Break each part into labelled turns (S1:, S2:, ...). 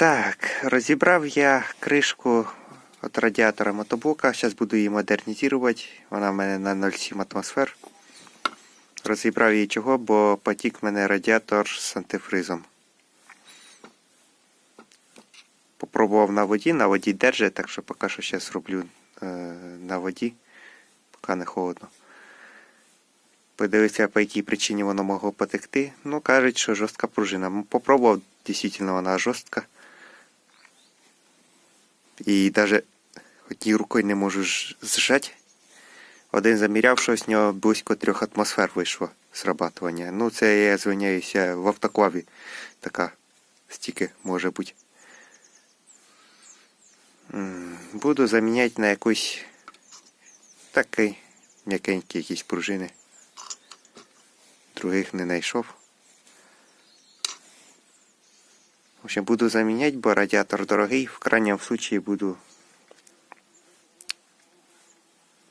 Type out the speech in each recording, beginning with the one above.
S1: Так, розібрав я кришку від радіатора мотоблока. Зараз буду її модернізувати. Вона в мене на 0,7 атмосфер. Розібрав її чого, бо потік в мене радіатор з антифризом. Попробував на воді, на воді держить, так що поки що зараз роблю е, на воді, поки не холодно. Подивився, по якій причині воно могло потекти. Ну, кажуть, що жорстка пружина. Попробував, дійсно вона жорстка. І навіть однією рукою не можу зжати. Один заміряв, що з нього близько трьох атмосфер вийшло срабатування. Ну, це я звиняюся в автоклаві. Така стільки може бути. Буду заміняти на якусь такий м'якенькі якісь пружини. Других не знайшов. В общем, буду заміняти, бо радіатор дорогий. В крайньому случаї буду.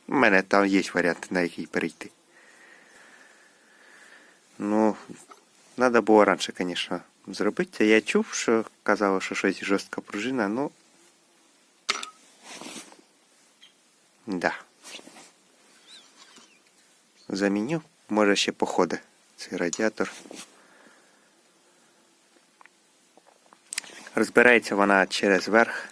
S1: У мене там є варіант, на який перейти. Ну, треба було раніше, звісно, зробити. Я чув, що казали, що щось жорстка пружина, ну. Да. Заміню, може ще походить цей радіатор. Розбирається вона через верх.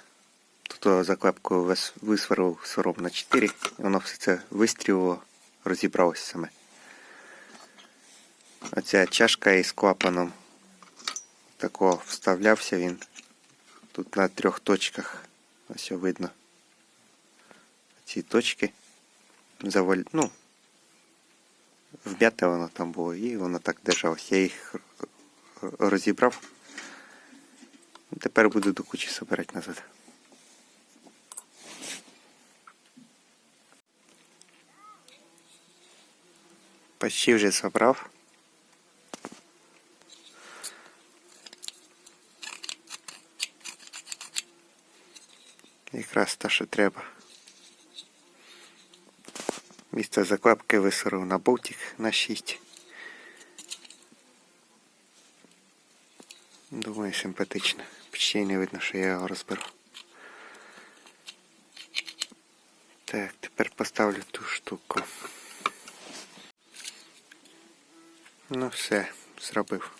S1: Тут заклепку вис- висварив сором на 4, і воно все це вистрілило, розібралося саме. Оця чашка із клапаном. Тако вставлявся він. Тут на трьох точках. Ось видно. Ці точки заваль... ну, вм'яте воно там було, і воно так держалось. Я їх розібрав. Тепер буду до кучі собирати назад. Почти вже собрав. Якраз те, що треба. Місце заклепки висорив на болтик на 6. Думаю, симпатично. Почти не видно, що я його розберу. Так, тепер поставлю ту штуку. Ну все, зробив.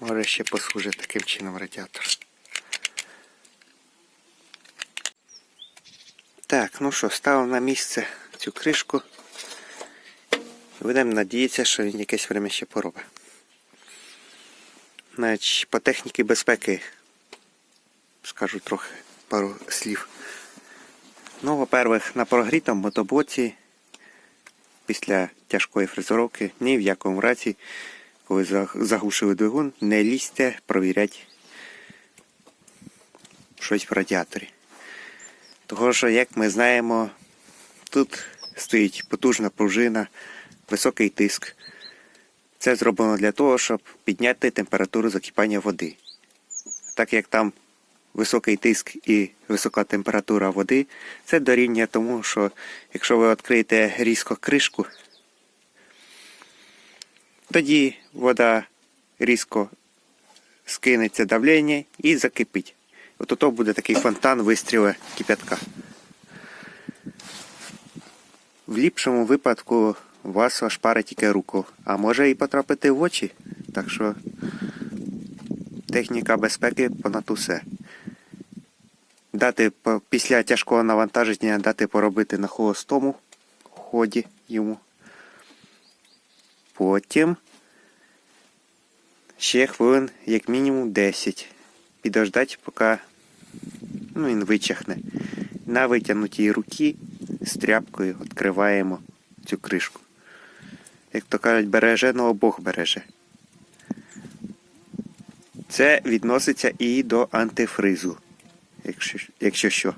S1: Може ще послужить таким чином радіатор. Так, ну що, ставив на місце цю кришку. Будемо надіятися, що він якесь время ще поробить. Значить, по техніці безпеки скажу трохи пару слів. Ну, во-первых, на прогрітому мотоблоці після тяжкої фрезеровки ні в якому разі, коли заглушили двигун, не лізьте провіряти щось в радіаторі. Того що, як ми знаємо, тут стоїть потужна пружина, високий тиск. Це зроблено для того, щоб підняти температуру закипання води. Так як там високий тиск і висока температура води, це дорівнює тому, що якщо ви відкриєте різко кришку, тоді вода різко скинеться давлення і закипить. От ото буде такий фонтан вистрілу кипятка. В ліпшому випадку вас ошпарить тільки руку, а може і потрапити в очі. Так що техніка безпеки понад усе. Дати після тяжкого навантаження дати поробити на холостому ході йому. Потім ще хвилин як мінімум 10. Підождати, поки ну, він вичахне. На витягнутій руки з тряпкою відкриваємо цю кришку. Як то кажуть, береженого Бог береже. Це відноситься і до антифризу, якщо, якщо що.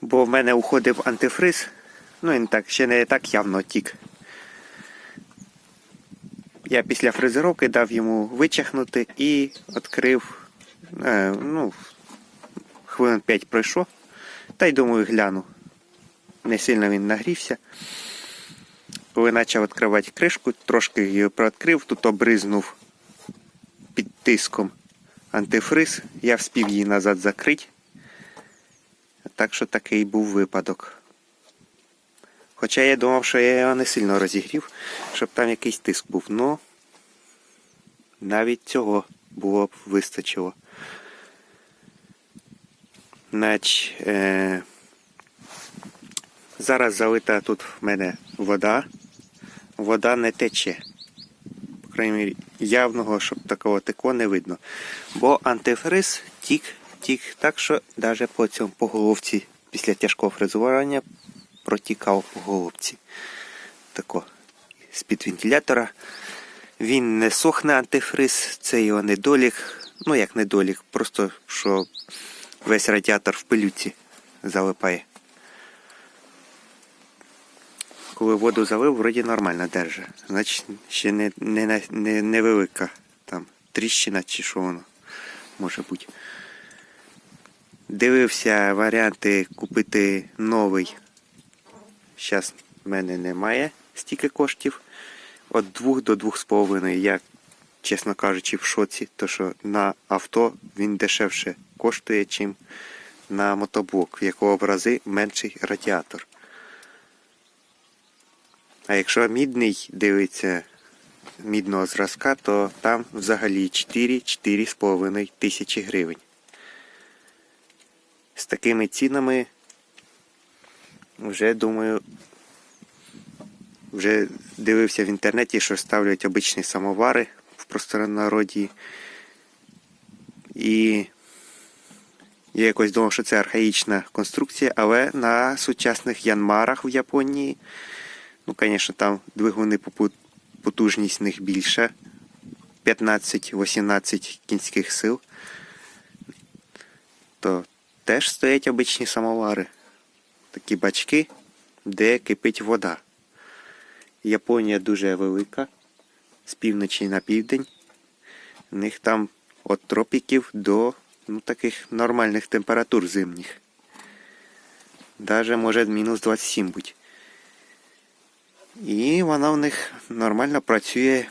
S1: Бо в мене уходив антифриз, ну він так ще не так явно тік. Я після фрезеровки дав йому вичахнути і відкрив. Е, ну, хвилин 5 пройшло. Та й думаю, гляну. Не сильно він нагрівся. Коли почав відкривати кришку, трошки її приоткрив, тут обризнув під тиском антифриз, я вспів її назад закрити. Так що такий був випадок. Хоча я думав, що я його не сильно розігрів, щоб там якийсь тиск був. Ну навіть цього було б вистачило. Нач, е, зараз залита тут в мене вода. Вода не тече. По крайній мірі, явного, щоб такого текло не видно. Бо антифриз тік, тік так, що навіть по цьому по головці після тяжкого фрезування протікав по головці. Тако, з-під вентилятора. Він не сохне антифриз, це його недолік. Ну як недолік, просто що весь радіатор в пилюці залипає. Коли воду залив, вроді нормально держить. Значить, ще не, не, не, не, невелика там тріщина чи що воно може бути. Дивився варіанти купити новий. Зараз в мене немає стільки коштів. Від 2 до 2,5 я, чесно кажучи, в шоці, то що на авто він дешевше коштує, чим на мотоблок, в якого в рази менший радіатор. А якщо мідний дивиться мідного зразка, то там взагалі 4-4,5 тисячі гривень. З такими цінами вже думаю, вже дивився в інтернеті, що ставлять обичні самовари в простороннороді. І я якось думав, що це архаїчна конструкція, але на сучасних янмарах в Японії, ну, звісно, там двигуни потужність в них більша. 15-18 кінських сил. То теж стоять обичні самовари. Такі бачки, де кипить вода. Японія дуже велика, з півночі на південь. У них там від тропіків до ну, таких нормальних температур зимніх. Даже може мінус 27 бути. І вона в них нормально працює.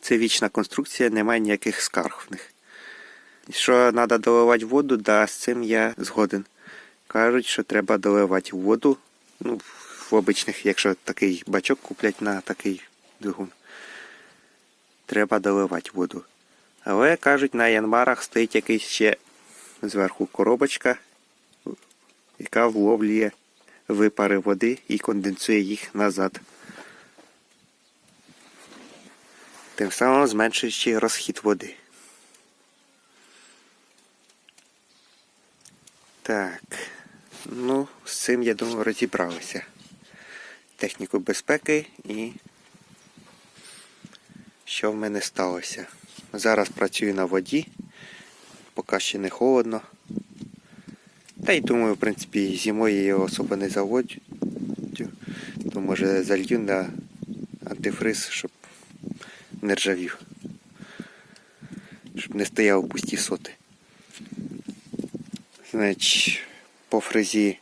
S1: Це вічна конструкція, немає ніяких скарг в них. Що треба доливати воду, да, з цим я згоден. Кажуть, що треба доливати воду. Ну, в обичних, якщо такий бачок куплять на такий двигун, треба доливати воду. Але кажуть, на янмарах стоїть якийсь ще зверху коробочка, яка вловлює випари води і конденсує їх назад. Тим самим зменшуючи розхід води. Так, ну, з цим, я думаю, розібралися. Техніку безпеки і що в мене сталося. Зараз працюю на воді, поки ще не холодно. Та й думаю, в принципі, зимою я його особо не заводжу, то може залью на антифриз, щоб не ржавів. Щоб не стояв пусті соти. Значить, по фрезі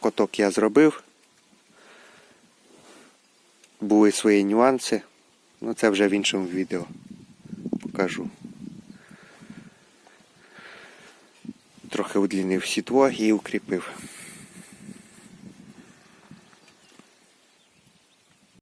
S1: коток я зробив. Були свої нюанси. Ну це вже в іншому відео покажу. Трохи удлінив сітло і укріпив.